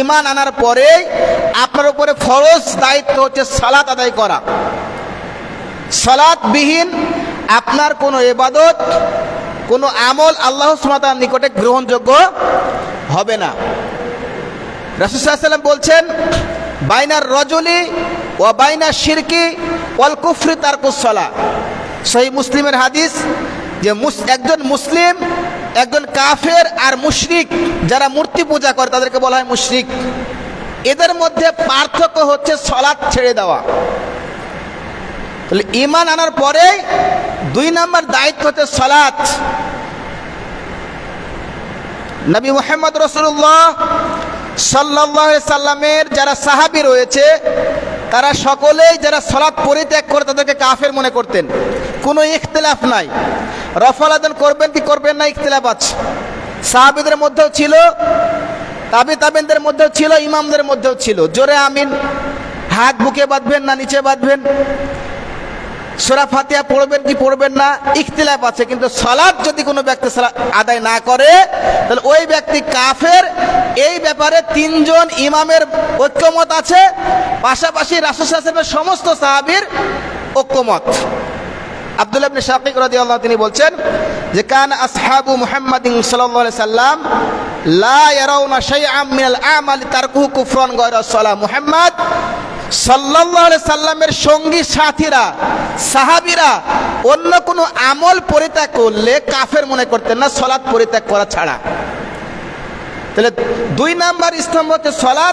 ইমান আনার পরেই আপনার উপরে ফরজ দায়িত্ব হচ্ছে সালাত আদায় করা। সালাতবিহীন আপনার কোনো এবাদত কোনো আমল আল্লাহ সুমাতার নিকটে গ্রহণযোগ্য হবে না। রাসুসাল্লাম বলছেন বাইনার রজলি ও বাইনা শিরকি ওয়াল কুফরি তারকুসলা সেই মুসলিমের হাদিস যে একজন মুসলিম, একজন কাফের আর মুশরিক যারা মূর্তি পূজা করে তাদেরকে বলা হয় মুশরিক। এদের মধ্যে পার্থক্য হচ্ছে সলাৎ ছেড়ে দেওয়া। তাহলে ইমান আনার পরে দুই নম্বর দায়িত্ব হচ্ছে সলাৎ। নবী মোহাম্মদ রসুল্লাহ সাল্লাহ সাল্লামের যারা সাহাবি রয়েছে তারা সকলেই যারা সলাৎ পরিত্যাগ করে তাদেরকে কাফের মনে করতেন। কোনো ইখতলাফ নাই। রফল আদান করবেন কি করবেন না ইখতলাফ আছে। সাহাবিদের মধ্যেও ছিল তাবি তাবিনদের মধ্যেও ছিল, ইমামদের মধ্যেও ছিল। জোরে আমিন। হাত বুকে বাঁধবেন না নিচে বাঁধবেন। সোরা ফাতিয়া পড়বেন কি পড়বেন না? ইখতিলাফ আছে, কিন্তু সালাদ যদি কোনো ব্যক্তি আদায় না করে, তাহলে ওই ব্যক্তি কাফের। এই ব্যাপারে তিনজন ইমামের ঐক্যমত আছে, পাশাপাশি রাসুসাহেবের সমস্ত সাহাবির ঐক্যমত। আব্দুল ইবনে শাকিক রাদিয়াল্লাহু তিনি বলছেন যে, কান আসহাবু মুহাম্মাদিন সাল্লাল্লাহু আলাইহি সাল্লাম লা ইয়ারাউনা শাইআম মিনাল আমালি তারকুহু কুফরান গায়রা সালাম মুহাম্মদ। আলাইহি সাল্লামের সঙ্গী সাথীরা, সাহাবিরা অন্য কোনো আমল পরিত্যাগ করলে কাফের মনে করতেন না সলাৎ পরিত্যাগ করা ছাড়া। তাহলে দুই নাম্বার স্তম্ভ হচ্ছে সলাৎ